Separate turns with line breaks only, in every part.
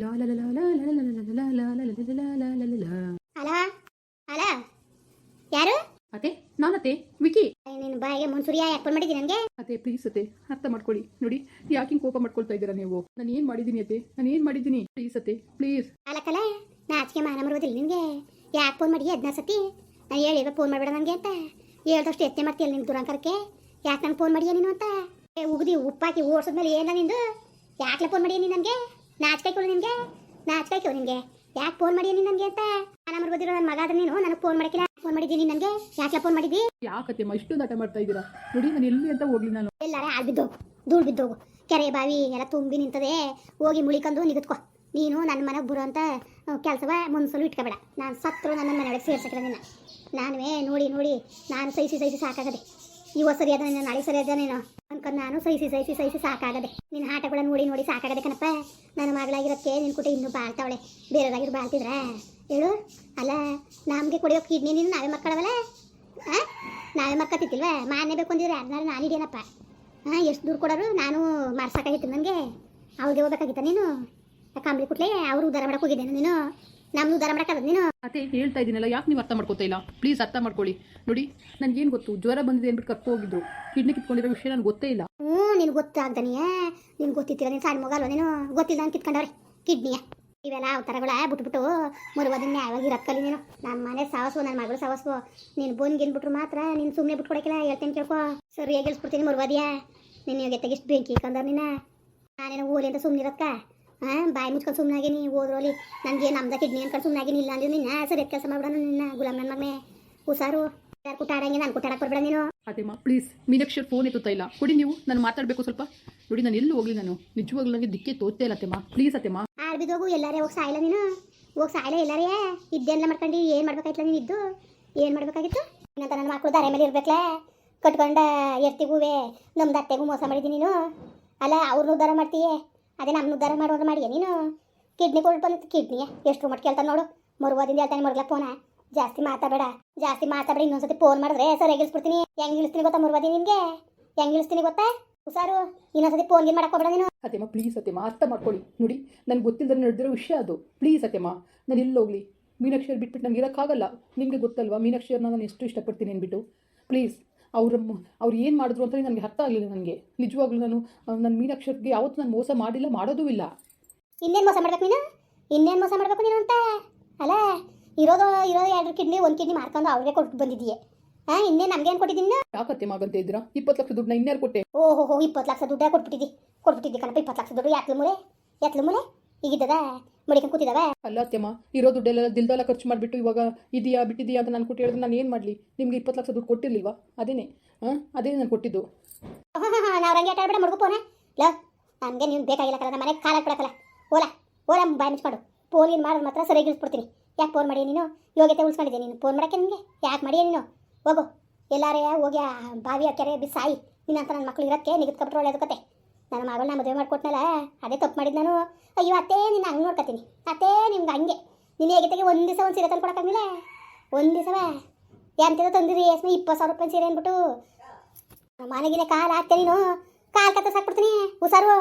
ಲಾ ಲ ಲ ಲ ಲ ಲ ಲ ಲ ಲ ಲ ಲ ಲ ಲ.
ಅಲ ಅಲ ಯಾರು?
ಅತ್ತೆ ನಾನತ್ತೆ ವಿಕಿ.
ನಿನ್ನ ಬಾಯಿಗೆ ಮುನ್ಸುರಿಯ ಯಾಕೆ ಫೋನ್ ಮಾಡಿದ್ದೀನಿ ನನಗೆ?
ಅತ್ತೆ ಪ್ಲೀಸ್ ಅತ್ತೆ ಅರ್ಥ ಮಾಡ್ಕೊಳ್ಳಿ. ನೋಡಿ ಯಾಕೆ ಹಿಂಗ್ ಕೋಪ ಮಾಡ್ಕೊಳ್ತಾ ಇದ್ದೀರಾ ನೀವು? ನಾನು ಏನು ಮಾಡಿದ್ದೀನಿ ಅತ್ತೆ? ನಾನು ಏನು ಮಾಡಿದ್ದೀನಿ? ಪ್ಲೀಸ್ ಅತ್ತೆ ಪ್ಲೀಸ್
ನಾ ನಾಚಿಕೆ ಮಾನ ಮರೋದಿಲ್ಲ ನಿನಗೆ. ಯಾಕೆ ಫೋನ್ ಮಾಡಿ ಅದನ್ನ ಸತಿ? ನಾನು ಹೇಳಿದ್ರೆ ಫೋನ್ ಮಾಡಬೇಡ ನನಗೆ ಅಂತ. ಹೇಳ್ದಷ್ಟು ಎತ್ತೆ ಮಾಡ್ತೀಯಲ್ಲ ನಿನ್ನ ದುರಂಕರಕ್ಕೆ ಯಾಕೆ ನಂಗೆ ಫೋನ್ ಮಾಡಿಯ ನೀನು ಅಂತ? ಉಗ್ದಿ ಉಪ್ಪಾಕಿ ಓಡಿಸಿದ್ಮೇಲೆ ಏನ ನಿಂದು? ಯಾಕೆ ಫೋನ್ ಮಾಡಿಯ ನೀನು ನನಗೆ? ನಾಚಿಕಾಯ್ಕೊಳು ನಿನಗೆ ಕೇಳು ನಿನಗೆ. ಯಾಕೆ ಫೋನ್ ಮಾಡಿ ನೀನು ನನಗೆ ಅಂತ? ನಾನು ಗೊತ್ತಿರೋ ನನ್ನ ಮಗ ಆದ್ರೆ ನೀನು ನನಗೆ ಫೋನ್ ಮಾಡಕ್ಕಿಲ್ಲ ಫೋನ್ ಮಾಡಿದ್ದೀನಿ ನನಗೆ? ಯಾಕೆ ಫೋನ್ ಮಾಡಿದ್ದಿ?
ಯಾಕತ್ತೆ ಇಷ್ಟೊಂದು ಆಟ ಮಾಡ್ತಾ ಇದ್ದೀರಾ? ನೋಡಿ ನಾನು ಎಲ್ಲಿ ಅಂತ ಹೋಗ್ಲಿ ನಾನು.
ಎಲ್ಲಾರೆ ಆಳ್ ಬಿದ್ದೋಗು ಧೂಳು ಬಿದ್ದೋಗು. ಕೆರೆ ಬಾವಿ ಎಲ್ಲ ತುಂಬಿ ನಿಂತದೆ. ಹೋಗಿ ಮುಳಿಕಂದು ನಿಗದ್ಕೊ ನೀನು ನನ್ನ ಮನೆಗೆ ಅಂತ ಕೆಲಸವ ಮುನ್ಸಲು ಇಟ್ಕೋಬೇಡ. ನಾನು ಸತ್ರು ನನ್ನ ಮನೆಯೊಳಗೆ ಸೇರ್ಸಕ್ಕಿಲ್ಲ ನಿನ್ನ. ನಾನುವೇ ನೋಡಿ ನೋಡಿ ನಾನು ಸಹಿಸಿ ಸಹಿಸಿ ಸಾಕಾಗದೆ. ಇವತ್ತು ಸರಿ ಅದ ನೀನು ನಾಳೆ ಸರಿ ಅದ ನೀನು? ಅನ್ಕೊಂಡು ನಾನು ಸಹಿಸಿ ಸಹಿಸಿ ಸಹಿಸಿ ಸಾಕಾಗದೆ. ನಿನ್ನ ಆಟಗಳ ನೋಡಿ ನೋಡಿ ಸಾಕಾಗದೆ ಕಣಪ್ಪ. ನನ್ನ ಮಗಳಾಗಿರೋಕ್ಕೆ ನಿನ್ನ ಕುಟ ಇನ್ನೂ ಬಾಳ್ತಾವಳೆ. ಬೇರೆದಾಗಿರು ಬಾಳ್ತಿದ್ರ? ಹೇಳು. ಅಲ್ಲ, ನಮಗೆ ಕುಡಿಯೋ ಕಿಡ್ನಿ ನೀನು ನಾವೇ ಮಕ್ಕಳವಲ್ಲ ಹಾಂ ನಾವೇ ಮಕ್ಕತ್ತಿತ್ತಿಲ್ವ ಮಾನ್ಯ ಬೇಕು ಅಂದಿದ್ರೆ ಯಾರನ್ನಾರು ನಾನು ಇದೇನಪ್ಪ ಹಾಂ ಎಷ್ಟು ದೂರ ಕೊಡೋರು? ನಾನು ಮಾರ್ಸಕ್ಕಾಗಿತ್ತು ನನಗೆ. ಅವ್ರಿಗೆ ಹೋಗ್ಬೇಕಾಗಿತ್ತ ನೀನು? ಕಂಬಳಿ ಕುಟ್ಲೆ, ಅವರು ಉದ್ದಾರ ಮಾಡೋಕೆ ಹೋಗಿದ್ದೇನೆ ನೀನು? ನಮ್ದು ಉದ್ದಾರ ಮಾಡಕ್ಕಾಗದ ನೀನು
ಅದೇ ಹೇಳ್ತಾ ಇದ್ದೀನಲ್ಲ ಯಾಕೆ ನೀವು ಅರ್ಥ ಮಾಡ್ಕೋತಾ ಇಲ್ಲ? ಪ್ಲೀಸ್ ಅರ್ಥ ಮಾಡ್ಕೊಳ್ಳಿ. ನೋಡಿ ನನಗೇನು ಗೊತ್ತು? ಜ್ವರ ಬಂದಿದೆ ಅಂದ್ಬಿಟ್ಟು ಕರ್ಕೊ ಹೋಗಿದ್ದು. ಕಿಡ್ನಿ ಕಿತ್ಕೊಂಡಿರೋ ವಿಷಯ ನನಗೆ ಗೊತ್ತೇ ಇಲ್ಲ.
ಹ್ಞೂ ನಿನ್ ಗೊತ್ತಾಗ್ದಾನಿಯ. ನಿನ್ ಗೊತ್ತಿತ್ತಿಲ್ಲ ನೀನು ಸಣ್ಣ ಮಗಲ್ವ ನೀನು? ಗೊತ್ತಿಲ್ಲ ಅಂತ ಕಿತ್ಕೊಂಡವ್ರೆ ಕಿಡ್ನಿಯ. ಇವೆಲ್ಲ ಅವತಾರಗಳ ಬಿಟ್ಬಿಟ್ಟು ಮುರುಗೋದನ್ನ ಯಾವಾಗ ರಕ್ಕಲಿ ನೀನು. ನಮ್ಮ ಮನೆ ಸಾವಸು ನನ್ನ ಮಗಳು ಸಾವಸು ನೀನು ಬೋನ್ಗೆ ಏನ್ಬಿಟ್ರು ಮಾತ್ರ ನೀನು ಸುಮ್ಮನೆ ಬಿಟ್ಕೊಡಕ್ಕಿಲ್ಲ ಹೇಳ್ತೇನೆ ಕೇಳ್ಕೊ. ಸರಿಯಾಗಿ ಗೆಲ್ಸ್ಬಿಡ್ತೀನಿ ಮರುವಾದಿಯಾ. ನಿನ್ನ ಇವಾಗ ಎಷ್ಟು ಬೆಂಕಿ ಕಂದ್ರೆ ನೀನು. ನಾನೇನು ಓಲಿ ಅಂತ ಸುಮ್ಮನೆ ಇರಕ್ಕ ಹಾಂ ಬಾಯಿ ಮುಚ್ಕೊಂಡು ಸುಮ್ಮನಾಗೇನಿ ಓದ್ರೋಲಿ ನನಗೆ ನಮ್ದ ಕಿಡ್ನಿ ಅನ್ಕೊಂಡು ಸುಮ್ಮನಾಗೇನಿ ಇಲ್ಲ ಅಂದ್ರೆ ನಿನ್ನ ಸರಿ ಕೆಲಸ ಮಾಡ್ಬಿಡ ನಿನ್ನ ಗುಲಾಮ್ ನನ್ನ ಮಗನೇ. ಹುಷಾರು. ಯಾರು ಕುಟಾಡಂಗೆ ನಾನು ಕುಟಾಡಕ್ಕೆ ಬರ್ಬೇಡ ನೀನು.
ಅದೇಮ್ಮ ಪ್ಲೀಸ್ ಮೀನಾಕ್ಷರ್ ಫೋನ್ ಎತ್ತುತ್ತಾ ಇಲ್ಲ. ಕೊಡಿ ನೀವು ನಾನು ಮಾತಾಡಬೇಕು ಸ್ವಲ್ಪ. ನೋಡಿ ನಾನು ಎಲ್ಲೂ ಹೋಗ್ಲಿ ನಾನು. ನಿಜವಾಗ್ಲೂ ನನಗೆ ದಿಕ್ಕೆ ತೋಚ್ತಾ ಇಲ್ಲ ಅತ್ತೆಮ್ಮ ಪ್ಲೀಸ್ ಅತ್ತೆಮ್ಮ
ಆಳ್ ಬಿದ್ದೋಗು ಎಲ್ಲಾರೇ ಹೋಗಿ ಸಾಯಿಲ್ಲ ನೀನು. ಹೋಗಿ ಸಾಯಿಲ್ಲ ಎಲ್ಲಾರೇ. ಇದ್ದೆಲ್ಲ ಮಾಡ್ಕೊಂಡು ಏನು ಮಾಡ್ಬೇಕಾಯ್ತಲ್ಲ ನೀನು ಇದ್ದು? ಏನು ಮಾಡ್ಬೇಕಾಗಿತ್ತು? ಇನ್ನಂತ ನನ್ನ ಮಕ್ಕಳು ದಾರೆ ಮೇಲೆ ಇರ್ಬೇಕಲೇ. ಕಟ್ಕೊಂಡ ಎರ್ತಿಗೂವೆ. ನಮ್ದು ಅತ್ತೆಗೂ ಮೋಸ ಮಾಡಿದ್ದೀನಿ ನೀನು. ಅಲ್ಲ ಅವ್ರನ್ನೂ ಉದ್ಧಾರ ಮಾಡ್ತೀಯೇ? ಅದೇ ನಮ್ಮ ಉದ್ಧಾರ ಮಾಡೋರು ಮಾಡಿ ನೀನು? ಕಿಡ್ನಿ ಕೊಟ್ಟು ಬಂದು ಕಿಡ್ನಿ ಎಷ್ಟು ಮಟ್ಟ ಕೇಳ್ತಾನೆ ನೋಡು. ಮರುವಾದಿಂದ ಹೇಳ್ತಾನೆ ಮರ್ಗ್ಲ ಫೋನ ಜಾಸ್ತಿ ಮಾತಾಡಬೇಡ. ಜಾಸ್ತಿ ಮಾತಾಡಬೇಡ. ಇನ್ನೊಂದ್ಸತಿ ಫೋನ್ ಮಾಡಿದ್ರೆ ಸರಿಯಾಗಿ ಇಳಿಸ್ಬಿಡ್ತೀನಿ ಹೆಂಗೆ ಇಳಿಸ್ತೀನಿ ಗೊತ್ತಾ ಮರುವಾದಿ ನಿನಗೆ? ಹೆಂಗೆ ಇಳಿಸ್ತೀನಿ ಗೊತ್ತಾ? ಹುಷಾರು. ಇನ್ನೊಂದ್ಸತಿ ಫೋನ್ಗೆ ಮಾಡಕ್ಕೆ ಹೋಗ್ಬೇಡ ನೀನು.
ಅತ್ತೆಮ್ಮ ಪ್ಲೀಸ್ ಅತ್ತೆಮ್ಮ ಅರ್ಥ ಮಾಡ್ಕೊಳ್ಳಿ. ನೋಡಿ, ನನಗೆ ಗೊತ್ತಿಲ್ಲದ್ರೆ ನಡೆದಿರೋ ವಿಷಯ ಅದು. ಪ್ಲೀಸ್ ಅತ್ತೆಮ್ಮ ನಾನು ಎಲ್ಲಿ ಹೋಗ್ಲಿ? ಮೀನಾಕ್ಷಿ ಬಿಟ್ಬಿಟ್ಟು ನನಗೆ ಇರೋಕ್ಕಾಗಲ್ಲ. ನಿಮಗೆ ಗೊತ್ತಲ್ವಾ ಮೀನಾಕ್ಷಿಯವ್ರನ್ನ ನಾನು ಎಷ್ಟು ಇಷ್ಟಪಡ್ತೀನಿ ಅಂದ್ಬಿಟ್ಟು? ಪ್ಲೀಸ್ ಅವ್ರ ಅವ್ರು ಏನು ಮಾಡಿದ್ರು ಅಂತ ನನಗೆ ಅರ್ಥ ಆಗಲಿಲ್ಲ ನನಗೆ. ನಿಜವಾಗ್ಲೂ ನಾನು ನನ್ನ ಮೀನಾಕ್ಷರಿಗೆ ಯಾವತ್ತೂ ನಾನು ಮೋಸ ಮಾಡಿಲ್ಲ ಮಾಡೋದೂ ಇಲ್ಲ.
ಇನ್ನೇನು ಮೋಸ ಮಾಡಬೇಕು ನೀನು? ಇನ್ನೇನು ಮೋಸ ಮಾಡಬೇಕು ನೀನು ಅಂತ? ಅಲ್ಲ ಇರೋದು ಇರೋದು ಎರಡು ಕಿಡ್ನಿ ಒಂದು ಕಿಡ್ನಿ ಮಾರ್ಕೊಂಡು ಅವ್ರಿಗೆ ಕೊಟ್ಟು ಬಂದಿದ್ದೀಯೆ. ಹಾಂ ಇನ್ನೇನು ನಮ್ಗೇನು ಕೊಟ್ಟಿದ್ದೀನಿ ನೀನು?
ಯಾಕತ್ತೆ ಮಾಗಂತ ಇದ್ದೀರಾ? ಇಪ್ಪತ್ತು ಲಕ್ಷ ದುಡ್ಡನ್ನ ಇನ್ಯಾರು ಕೊಟ್ಟೆ?
ಓಹೋ ಇಪ್ಪತ್ತು ಲಕ್ಷ ದುಡ್ಡೇ ಕೊಟ್ಬಿಟ್ಟಿದ್ದಿ. ಕೊಟ್ಬಿಟ್ಟಿದ್ದಿ ಕಣಪ್ಪ ಇಪ್ಪತ್ತು ಲಕ್ಷ ದುಡ್ಡು. ಯಾತ್ಲು ಮೂಲೆ ಯಾತ್ಲು ಮೂಲೆ ಈಗಿದ್ದದ ಮಡಿಕೊಂಡು ಕೂತಿದಾವೆ
ಅಲ್ಲ ಅತ್ತೆಮ್ಮ ಇರೋ ದುಡ್ಡೆಲ್ಲ ದಿಲ್ದೆಲ್ಲ ಖರ್ಚು ಮಾಡಿಬಿಟ್ಟು ಇವಾಗ ಇದೆಯಾ ಬಿಟ್ಟಿದೆಯಾ ಅಂತ ನಾನು ಕೊಟ್ಟು ಹೇಳಿದ್ರೆ ನಾನು ಏನು ಮಾಡಲಿ? ನಿಮಗೆ ಇಪ್ಪತ್ತು ಲಕ್ಷ ದುಡ್ಡು ಕೊಟ್ಟಿರ್ಲಿಲ್ವಾ? ಅದೇನೇ. ಹಾಂ? ಅದೇ ನಾನು ಕೊಟ್ಟಿದ್ದು.
ನಾವು ರಂಗೆ ಆಟ ಆಡ್ಬೇಡ ಮಡ್ಕೋ ಫೋನೆ ಲೋ ನಮಗೆ ನೀನು ಬೇಕಾಗಿಲ್ಲ ಕಲ ನಮ್ಮ ಮನೆಗೆ ಕಾಲ ಹಾಕ್ಬಿಡಕ್ಕಲ್ಲ ಓಲ ಓಲ ಬಾಯ್ ಮುಚ್ಕೊಂಡು. ಫೋನ್ ಏನು ಮಾಡೋದು ಮಾತ್ರ ಸರಿಯಾಗಿ ಇಳಿಸ್ಬಿಡ್ತೀನಿ. ಯಾಕೆ ಫೋನ್ ಮಾಡಿ ನೀನು? ಯೋಗ್ಯತೆ ಉಳಿಸ್ಕೊಂಡಿದ್ದೆ ನೀನು? ಫೋನ್ ಮಾಡೋಕ್ಕೆ ನಿಮಗೆ ಯಾಕೆ ಮಾಡಿ ನೀನು? ಹೋಗು. ಎಲ್ಲಾರೇ ಹೋಗಿ ಬಾವಿ ಹಾಕ್ಯಾರೆ ಕೆರೆ ಬಿ ಸಾಯಿ ನಿನ್ನಂತ ನನ್ನ ಮಕ್ಕಳು ಇರೋಕ್ಕೆ ನಿಗದ್ಕೊಬಿಟ್ರೆ ಒಳ್ಳೆಯದು ಕತೆ ನನ್ನ ಮಗಳನ್ನ ಮದುವೆ ಮಾಡ್ಕೊಟ್ನಲ್ಲ, ಅದೇ ತಪ್ಪು ಮಾಡಿದ್ದು ನಾನು. ಅಯ್ಯೋ, ಅತ್ತೇ, ನಿನ್ನ ಹಂಗೆ ನೋಡ್ಕೊತೀನಿ. ಅತ್ತೇ, ನಿಮ್ಗೆ ಹಂಗೆ. ನೀನು ಹೇಗೆ ಒಂದು ದಿವಸ ಒಂದು ಸೀರೆ ತಂದು ಕೊಡೋಕ್ಕಾಗಿಲ್ಲ ಒಂದು ದಿವಸವೇ ಎಂತಿದ ತಂದಿರಿ ಎಸ್ಮೆ ಇಪ್ಪತ್ತು ಸಾವಿರ ರೂಪಾಯಿ ಸೀರೆ ಅಂದ್ಬಿಟ್ಟು. ಮನೆಗಿನ ಕಾಲು ಹಾಕ್ತೆ ನೀನು. ಕಾಲು ಕತ್ತ ಸಾಕ್ಬಿಡ್ತೀನಿ ಹುಷಾರು.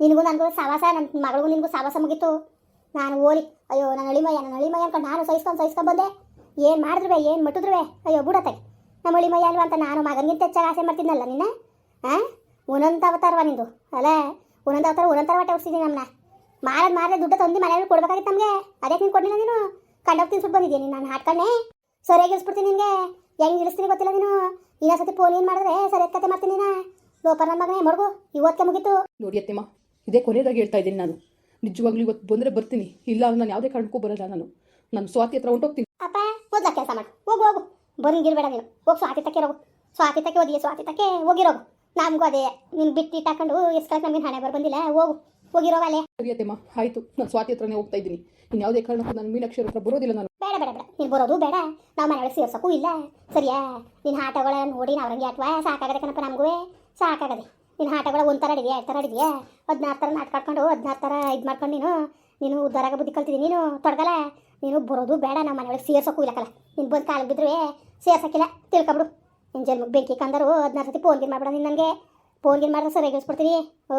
ನಿನಗೂ ನನಗೂ ಸವಾಸ ನನ್ನ ಮಗಳಿಗೂ ನಿನಗೂ ಸವಾಸ ಮುಗೀತು. ನಾನು ಓಲಿ, ಅಯ್ಯೋ, ನನ್ನ ಅಳಿಮಯ್ಯ ನನ್ನ ಅಳಿಮಯ್ಯ ಅಂತ ನಾನು ಸಹಿಸ್ಕೊಂಡು ಸಹಿಸ್ಕೊಂಡು ಬಂದೆ. ಏನು ಮಾಡಿದ್ರುವೆ, ಏನು ಮಟ್ಟಿದ್ರುವೆ? ಅಯ್ಯೋ ಬಿಡತ್ತೆ ನಮ್ಮ ಅಳಿಮಯ್ಯ ಅಲ್ವಾ ಅಂತ ನಾನು ಮಗನಿಗಿಂತ ಹೆಚ್ಚಾಗಿ ಆಸೆ ಮಾಡ್ತಿದ್ನಲ್ಲ ನಿನ್ನ? ಹಾಂ ಒಂದೊಂದು ಅವತಾರವ ನಿಂದು. ಅಲ್ಲ ಒಂದೊಂದು ಅವತಾರ ಒಂದೊಂದು ಥರ ಹೊಟ್ಟೆ ನಮ್ಮನ್ನ ಮಾರದ್ ಮಾರದೆ ದುಡ್ಡು ತಂದು ಮನೆಯಲ್ಲಿ ಕೊಡ್ಬೇಕಾಗಿತ್ತು ನಮಗೆ. ಅದೇ ನೀನು ಕೊಡಲಿಲ್ಲ ನೀನು. ಕಂಡೋಗಿ ತಿನ್ಸ್ಬಿಟ್ಟು ಬಂದಿದ್ದೀನಿ ನೀನು ಹಾಡ್ಕೊಂಡೆ ಸರಿಯಾಗಿ ಇಳಿಸ್ಬಿಡ್ತೀನಿ ನಿನಗೆ. ಹೆಂಗೆ ಇಳಿಸ್ತೀನಿ ಗೊತ್ತಿಲ್ಲ ನೀನು. ಇನ್ನೊಂದ್ಸತಿ ಫೋನ್ ಏನು ಮಾಡಿದ್ರೆ ಸರಿಯಾದ ಕತೆ ಮಾಡ್ತೀನಿ ನೀನು. ಲೋಪರ್ ನಮ್ಮ ಮಗನೇ ಮಡ್ಗು. ಇವತ್ತೇ ಮುಗೀತು.
ನೋಡಿ ಅತ್ತೆಮ್ಮ ಇದೇ ಕೊನೆಯದಾಗಿ ಹೇಳ್ತಾ ಇದ್ದೀನಿ ನಾನು. ನಿಜವಾಗ್ಲೂ ಇವತ್ತು ಬಂದರೆ ಬರ್ತೀನಿ. ಇಲ್ಲ ನಾನು ಯಾವುದೇ ಕಾರಣಕ್ಕೂ ಬರಲ್ಲ ನಾನು. ನಾನು ಸ್ವಾತಿ ಹತ್ರ ಹೊಂಟೋಗ್ತೀನಿ.
ಅಪ್ಪ ಓದ್ಲ ಕೆಲಸ ಮಾಡು. ಹೋಗು ಹೋಗು. ಬಂದಿರ್ಬೇಡ ನೀನು. ಹೋಗಿ ಸ್ವಾತಿ ತಕ್ಕೆ ಹೋಗು ಸ್ವಾತಿ ತಕ್ಕೆ ಓದಿಯೇ ಸ್ವಾತಿ ತಕ್ಕೆ ಹೋಗಿರೋಗು. ನಮಗೂ ಅದೇ ನಿನ್ ಬಿಟ್ಟು ಇಟ್ಟಾಕೊಂಡು ಎಷ್ಟು ನಮ್ಗೆ ಹಣೆ ಬರ್ ಬಂದಿಲ್ಲ? ಹೋಗು ಹೋಗಿರೋ ಅಲ್ಲೇ.
ಆಯ್ತು. ನಾನು ಸ್ವಾತಿ ಹತ್ರನೇ ಹೋಗ್ತಾ ಇದ್ದೀನಿ. ಇನ್ನು ಯಾವುದೇ ಕಾರಣಕ್ಕೂ ನಾನು ಮೀನಾಕ್ಷರ ಹತ್ರ ಬರೋದಿಲ್ಲ ನಾನು.
ಬೇಡ ಬೇಡ ಬೇಡ. ನೀನು ಬರೋದು ಬೇಡ. ನಾವು ಮನೆಯೊಳಗೆ ಸೇರ್ಸೋಕ್ಕೂ ಇಲ್ಲ. ಸರಿಯಾ? ನಿನ್ನ ಆಟಗಳ ನೋಡಿ ನಾವು ಹಂಗೆ ಆಟವಾ ಸಾಕಾಗದೆ ಕಣಪ್ಪ ನಮಗೂ. ಸಾಕಾಗದೆ. ನಿನ್ನ ಆಟಗಳ ಒಂಥರ ಅಡಿದೆಯಾ ಎರಡು ಥರ ಅಡಿದೆಯಾ ಹದಿನಾರು ಥರ ನಾಟಕ ಆಡ್ಕೊಂಡು ಹದಿನಾರು ಥರ ಇದು ಮಾಡ್ಕೊಂಡು ನೀನು ನೀನು ಉದ್ದಾರಾಗ ಬುದ್ಧಿ ಕಲ್ತಿದ್ದೀನಿ ನೀನು ತೊಡಗಲ್ಲ ನೀನು ಬರೋದು ಬೇಡ ನಾವು ಮನೆಯೊಳಗೆ ಸೇರ್ಸೋಕ್ಕೂ ಇಲ್ಲ ಕಲ. ನೀನು ಬಂದು ಕಾಲಿಗೆ ಬಿದ್ದರೆ ಸೇರ್ಸೋಕ್ಕಿಲ್ಲ ತಿಳ್ಕೊಬಿಡು ಜನ್ಮಕ್ಕೆ ಬೆಂಕಿ ಕಂದರು ಹದಿನಾರು ಸತಿ ಫೋನ್ ಗಿನ್ ಮಾಡ್ಬೇಡ ನೀನು ನನಗೆ. ಫೋನ್ ಗಿನ್ ಮಾಡಿದ್ರೆ ಸರ್ ಇಳಿಸ್ಬಿಡ್ತೀನಿ ಓ,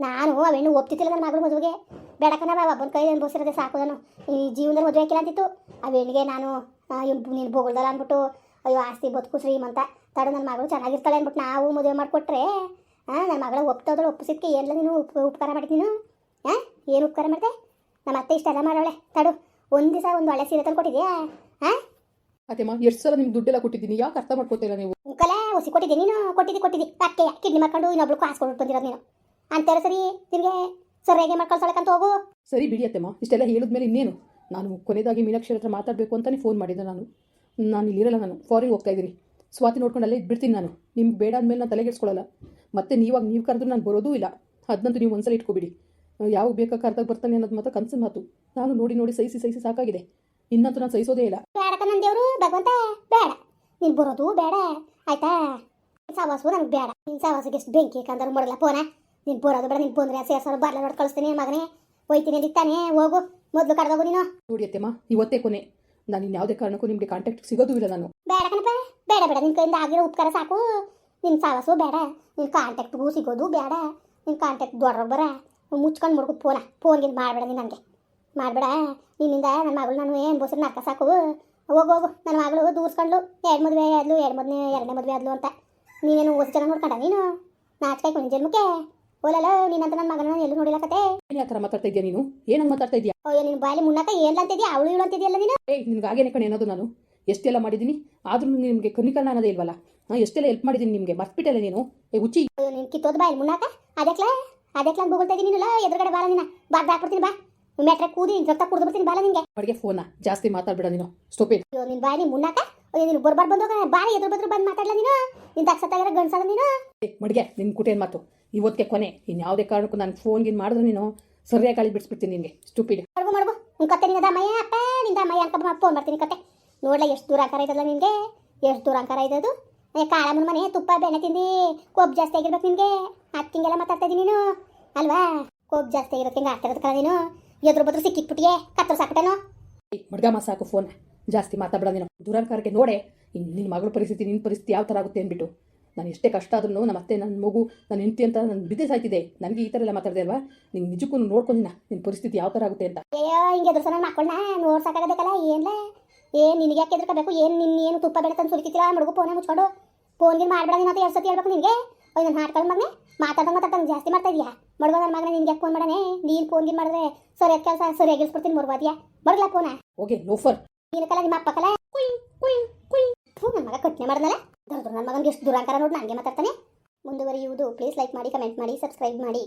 ನಾನು ಆ ಹೆಣ್ಣು ಒಪ್ತಿತ್ತಿಲ್ಲ ನನ್ನ ಮಗಳು ಮದುವೆಗೆ. ಬೇಡಕನ ಒಬ್ಬನ ಕೈ ಅನ್ಭವಿಸಿರೋದೆ ಸಾಕು ನಾನು. ಈ ಜೀವನದಲ್ಲಿ ಮದುವೆ ಹಾಕಿಲ್ಲ ಅಂತಿತ್ತು. ಆ ಹೆಣ್ಣಿಗೆ ನಾನು ನೀನು ಬೋಗಳ್ದಲ್ಲ ಅಂದ್ಬಿಟ್ಟು, ಅಯ್ಯೋ, ಆಸ್ತಿ ಬದುಕು ಶ್ರೀಮಂತ ತಡ ನನ್ನ ಮಗಳು ಚೆನ್ನಾಗಿರ್ತಾಳೆ ಅಂದ್ಬಿಟ್ಟು ನಾವು ಮದುವೆ ಮಾಡಿಕೊಟ್ರೆ ಹಾಂ ನನ್ನ ಮಗಳ ಒಪ್ತಾವ್ದಳು, ಒಪ್ಪಿಸಿದ್ಕೆ ಎಲ್ಲ ನೀನು ಉಪ, ಉಪಕಾರ ಮಾಡ್ತೀನಿ ನೀನು? ಹಾಂ ಏನು ಉಪಕಾರ ಮಾಡಿದೆ? ನಮ್ಮ ಅತ್ತೆ ಇಷ್ಟೆಲ್ಲ ಮಾಡೋಳೆ. ತಡು, ಒಂದು ದಿವಸ ಒಂದು ಒಳ್ಳೆ ಸೀರೆ ತಂದು ಕೊಟ್ಟಿದ್ಯಾ ಹಾಂ
ಅತ್ತೆಮ್ಮ ಎಷ್ಟು ಸಲ ನಿಮ್ಗೆ ದುಡ್ಡೆಲ್ಲ ಕೊಟ್ಟಿದ್ದೀನಿ? ಯಾಕೆ ಅರ್ಥ ಮಾಡ್ಕೋತಿಲ್ಲ ನೀವು?
ಉಂಕಲೆ ಹೊಸಿ ಕೊಟ್ಟಿದ್ದೆ. ನೀನು ಕೊಟ್ಟಿದ್ದಿ ಕೊಟ್ಟಿದ್ದಿ. ಅಕ್ಕೆ ಕಿಡ್ನಿ ಮಾಡ್ಕೊಂಡು ಇನ್ನೊಬ್ಳು ಕಾಸು ಕೊಟ್ಟು ಬಂದಿರೋದು ನೀನು. ಅಂತಾರೆ ಸರಿ ನಿಮಗೆ ಸರಿಯಾಗಿ ಮಾಡ್ಕೊಳ್ಸೋಳಕ್ಕಂತ ಹೋಗು.
ಸರಿ ಬಿಡಿ ಅತ್ತೆಮ್ಮ ಇಷ್ಟೆಲ್ಲ ಹೇಳಿದ್ಮೇಲೆ ಇನ್ನೇನು? ನಾನು ಕೊನೆಯದಾಗಿ ಮೀನಾಕ್ಷಿ ಹತ್ರ ಮಾತಾಡಬೇಕು ಅಂತಲೇ ಫೋನ್ ಮಾಡಿದ್ದೆ ನಾನು. ನಾನು ಇಲ್ಲಿರಲ್ಲ ನಾನು ಫಾರಿನ್ ಹೋಗ್ತಾ ಇದ್ದೀನಿ. ಸ್ವಾತಿ ನೋಡ್ಕೊಂಡು ಅಲ್ಲೇ ಇದ್ಬಿಡ್ತೀನಿ ನಾನು. ನಿಮ್ಗೆ ಬೇಡ ಅಂದಮೇಲೆ ನಾನು ತಲೆಗೆಡ್ಸ್ಕೊಳ್ಳಲ್ಲ ಮತ್ತೆ ನೀವಾಗ ನೀವು ಕರೆದ್ರು ನಾನು ಬರೋದೂ ಇಲ್ಲ. ಅದನ್ನಂತೂ ನೀವು ಒಂದ್ಸಲ ಇಟ್ಕೊಬಿಡಿ. ಯಾವಾಗ ಬೇಕಾ ಕರೆದಾಗ ಬರ್ತಾನೆ ಅನ್ನೋದು ಮಾತ್ರ ಕನಸಿನ ಮಾತು. ನಾನು ನೋಡಿ ನೋಡಿ ಸಹಿಸಿ ಸಹಿಸಿ ಸಾಕಾಗಿದೆ. ಇನ್ನಂತೂ ನಾನು ಸಹಿಸೋದೇ ಇಲ್ಲ.
ಬೇಡ ನನ್ನ ದೇವರು ಭಗವಂತ ಬೇಡ. ನೀನು ಬರೋದು ಬೇಡ. ಆಯ್ತಾ? ಸಾವಾಸು ನನಗೆ ಬೇಡ. ನಿನ್ನ ಸಾವಾಸಿಗೆ ಎಷ್ಟು ಬೆಂಕಿ ಕಂದರು ಮಾಡಲ್ಲ ಪೋನ? ನೀನು ಬರೋದು ಬೇಡ ನಿನ್ ಬಂದ್ರೆ ಸೇರ್ಸೋರು ಬಾರ್ಲ ನೋಡಿ ಕಳಿಸ್ತೀನಿ ಮಗನೇ. ಹೋಯ್ತೀನಿ ಅಂದಿತ್ತಾನೆ ಹೋಗು. ಮೊದಲು ಕಡ್ದೋಗು ನೀನು.
ನೋಡಿ ಅತ್ತೆಮ್ಮ ಇವತ್ತೇ ಕೊನೆ. ನಾನು ಇನ್ಯಾವುದೇ ಕಾರಣಕ್ಕೂ ನಿಮಗೆ ಕಾಂಟ್ಯಾಕ್ಟ್ ಸಿಗೋದು ಇಲ್ಲ ನಾನು.
ಬೇಡ ಕಣಪ್ಪ. ಬೇಡ ಬೇಡ. ನಿನ್ ಕೈಯಿಂದ ಆಗಿರೋ ಉಪಕಾರ ಸಾಕು. ನಿನ್ನ ಸಾವಾಸು ಬೇಡ. ನಿನ್ ಕಾಂಟ್ಯಾಕ್ಟ್ಗೂ ಸಿಗೋದು ಬೇಡ. ನಿನ್ ಕಾಂಟ್ಯಾಕ್ಟ್ ದೊಡ್ಡಬರ ಮುಚ್ಕೊಂಡು ಮುಡ್ಕು ಫೋನ ಫೋನ್ಗೆ ಮಾಡಬೇಡ ನೀನು ನನಗೆ ಮಾಡಬೇಡ. ನಿನ್ನಿಂದ ನನ್ನ ಮಗಳು ನಾನು ಏನು ಬೋಸರು ನಾಲ್ಕ ಸಾಕು. ಹೋಗು ಹೋಗು. ನನ್ನ ಮಗಳು ದೂರ್ಸ್ಕೊಂಡ್ಲು. ಎರಡು ಮದುವೆ ಆದ್ಲು ಎರಡು ಮದುವೆ ಎರಡನೇ ಮದುವೆ ಆದ್ಲು ಅಂತ. ನೀನೇನು ಓಸ್ ಜನ ನೋಡ್ಕೊಂಡ ನೀನು? ನಾಚಕಾಯಿ ಕೊನೆ ಜನ್ಮಕ್ಕೆ ಓಲಲ್ಲ ನೀನಂತ ನನ್ನ ಮಗನ ಎಲ್ಲೂ ನೋಡಿಲ್ಲ ಕತೆ.
ಏನು ಥರ ಮಾತಾಡ್ತಾ ಇದೆಯಾ ನೀನು? ಏನಂಗೆ ಮಾತಾಡ್ತಾ ಇದೆಯಾ
ಅಯ್ಯೋ ನಿನ್ನ ಬಾಯಲ್ಲಿ ಏನ್ ಅಂತ ಅಂತಿದ್ಯಾ ಅವಳು ಇಳು ಅಂತಿದ್ಯಲ್ಲ ನೀನು?
ಏಯ್ ನಿನ್ಗೆ ಆಗೇನೆ ಕಣೆ ಅನ್ನೋದು ನಾನು. ಎಷ್ಟೆಲ್ಲ ಮಾಡಿದ್ದೀನಿ ಆದ್ರೂ ನಿಮಗೆ ಕನಿಕರಣ ಅನ್ನೋದೇ ಇಲ್ವಲ್ಲ? ಹಾಂ ಎಷ್ಟೆಲ್ಲ ಹೆಲ್ಪ್ ಮಾಡಿದ್ದೀನಿ ನಿಮಗೆ? ಮರ್ತ್ಬಿಟ್ಟಲ್ಲ ನೀನು? ಏ ಹುಚ್ಚಿ.
ಅಯ್ಯೋ ನೀನು ಕಿತ್ತೋದು ಬಾಯಲ್ಲಿ ಮುನ್ನಾಕ? ಅದಕ್ಕೆ ಅದಕ್ಕೆ ನಾನು ಬೋಗಳ್ತಾ ಇದ್ದೀನಿ ಎದುರುಗಡೆ ಬಾಲ ನಿನ್ನ ಬಾದ್ ಹಾಕ್ಬಿಡ್ತೀನಿ ಬಾ. ಮೆಟ್ರೆ ಕೂದಿ ರಕ್ತ ಕುಡ್ದು ಬರ್ತೀನಿ ಬಾಲ ನಿಂಗೆ
ಅವಳಿಗೆ ಫೋನ ಜಾಸ್ತಿ ಮಾತಾಡ್ಬೇಡ ನೀನು. ಸ್ಟೂಪಿಡ್
ಅಯ್ಯೋ ನಿನ್ನ ಬಾಯಿ ಮುನ್ನಾಕ ಅಯ್ಯೋ ನೀನು ಬರ್ಬಾರ್ ಬಂದೋಗ ಬಾರಿ ಎದುರು ಬದ್ರು ಬಂದು ಮಾತಾಡ್ಲ ನೀನು? ನಿನ್ ತಕ್ಷತಾಗಿರೋ ಗಂಡ್ಸದ ನೀನು?
ಮಡಿಗೆ ನಿನ್ನ ಕುಟೇನ್ ಮಾತು? ಇವತ್ತಿಗೆ ಕೊನೆ. ಇನ್ ಯಾವುದೇ ಕಾರಣಕ್ಕೂ ನಾನು ಫೋನ್ಗಿನ್ ಮಾಡಿದ್ರು ನೀನು. ಸರಿಯಾಗಿ ಗಾಳಿ ಬಿಡ್ಸ್ಬಿಡ್ತೀನಿ ನಿನ್ಗೆ. ಸ್ಟೂಪಿಡ್
ಮಡ್ಗು ಮಡ್ಗು. ನಿನ್ ಕತೆ ನಿನ್ನ ದಮ್ಮಯ್ಯ ಅಪ್ಪ ದಮ್ಮಯ್ಯ ಅನ್ಕೊಂಡು ಫೋನ್ ಮಾಡ್ತೀನಿ ಕತೆ. ನೋಡ್ಲ ಎಷ್ಟು ದೂರ ಅಂಕಾರ ಇದಲ್ಲ ನಿನ್ಗೆ? ಎಷ್ಟು ದೂರ ಅಂಕಾರ ಇದದು ಕಾಳಮ್ಮನ ಮನೆ ತುಪ್ಪ ಬೆಣ್ಣೆ ತಿಂದು ಕೊಬ್ಬು ಜಾಸ್ತಿ ಆಗಿರ್ಬೇಕು ನಿನಗೆ. ಹತ್ತಿಂಗೆಲ್ಲ ಮಾತಾಡ್ತಾ ಇದ್ದೀನಿ ನೀನು. ಅಲ್ವಾ? ಕೊಬ್ಬು ಜಾಸ್ತಿ ಆಗಿರೋಕೆ ಹಿಂಗೆ ಆಗ್ತಿರೋದು ನೀನು. ಎದುರು ಬದ್ರು ಸಿಕ್ಕಿಟ್ಬಿಟ್ಟಿಯೇ? ಕತ್ತರ ಸಾಕ್ಬಿಟ್ಟೇನೋ?
ಮಡ್ಗಮ್ಮ ಸಾಕು ಫೋನ್ ಜಾಸ್ತಿ ಮಾತಾಡಬೇಡ ನೀನು. ದುರಂಕಾರಕ್ಕೆ ನೋಡೆ. ನಿನ್ನ ಮಗಳ ಪರಿಸ್ಥಿತಿ ನಿನ್ನ ಪರಿಸ್ಥಿತಿ ಯಾವ ಥರ ಆಗುತ್ತೆ ಅಂದ್ಬಿಟ್ಟು. ನಾನು ಎಷ್ಟೇ ಕಷ್ಟ ಆದ್ರೂ ನಮ್ಮ ಅತ್ತೆ ನನ್ನ ಮಗು ನನ್ನ ಹೆಂಡತಿ ಅಂತ ನನ್ನ ಬಿದ್ದೆ ಸಾಯ್ತಿದೆ. ನನಗೆ ಈ ಥರ ಎಲ್ಲ ಮಾತಾಡಿದೆ ಅಲ್ವಾ? ನಿನ್ನ ನಿಜಕ್ಕೂ ನೋಡ್ಕೊಂಡಿನ ನಿನ್ನ ಪರಿಸ್ಥಿತಿ ಯಾವ ಥರ ಆಗುತ್ತೆ ಅಂತ.
ಅಯ್ಯೋ ಹಿಂಗೆ ಎದುರು ಸಲ ನೋಡ್ ನೋಡ್ಸಾಕಾಗಬೇಕಲ್ಲ ಏನ್ಲ? ಏನು ನಿನಗೆ ಯಾಕೆ ಎದುರ್ಕೋಬೇಕು ಏನು ನಿನ್ನ ಏನು ತುಪ್ಪ ಬೆಳೆ ತಂದು ಸುರಿತಿಲ್ಲ ಮಡಗು ಫೋನೇ ಮುಚ್ಕೊಂಡು. ಫೋನ್ಗೆ ಮಾಡ್ಬಿಡ ನೀನು ಅಂತ ಎರಡು ಸತಿ ಹೇಳ್ಬೇಕು ನಿನಗೆ? ಓಯ್ ನನ್ನ ಹಾಡ್ತಾಳೆ ಮಗನೇ ಮಾತಾಡ್ದಂಗೆ ಮಾತಾಡ್ದಂಗೆ ಜಾಸ್ತಿ ಮಾಡ್ತಾ ಇದೀಯಾ? ಮಡಗೋ ನನ್ನ ಮಗನೇ ನಿನ್ಗೆ ಫೋನ್ ಮಾಡನೆ ನೀನು ಗಿನ್ ಮಾಡಿದ್ರೆ ಸರಿಯಾದ ಕೆಲಸ ಸರಿಯಾಗಿ ಇಳಿಸ್ಬಿಡ್ತೀನಿ ಮುರ್ವಾದಿಯಾ? ಮಡಗ್ಲಾ ಫೋನ
ಓಕೆ ಲೋಫರ್.
ನೀನು ಕಲ ನಿಮ್ಮ ಅಪ್ಪ ಕಲ. ಕುಯ್ ಕುಯ್ ಕುಯ್. ಥೂ ನನ್ನ ಮಗ ಕಟ್ನೆ ಮಾಡ್ದಲ್ಲ ದೊಡ್ಡ ನನ್ನ ಮಗನಿಗೆ ಎಷ್ಟು ದುರಾಂಕಾರ ನೋಡಿ ನನಗೆ ಮಾತಾಡ್ತಾನೆ. ಮುಂದುವರಿಯುವುದು ಪ್ಲೀಸ್ ಲೈಕ್ ಮಾಡಿ ಕಮೆಂಟ್ ಮಾಡಿ ಸಬ್ಸ್ಕ್ರೈಬ್ ಮಾಡಿ.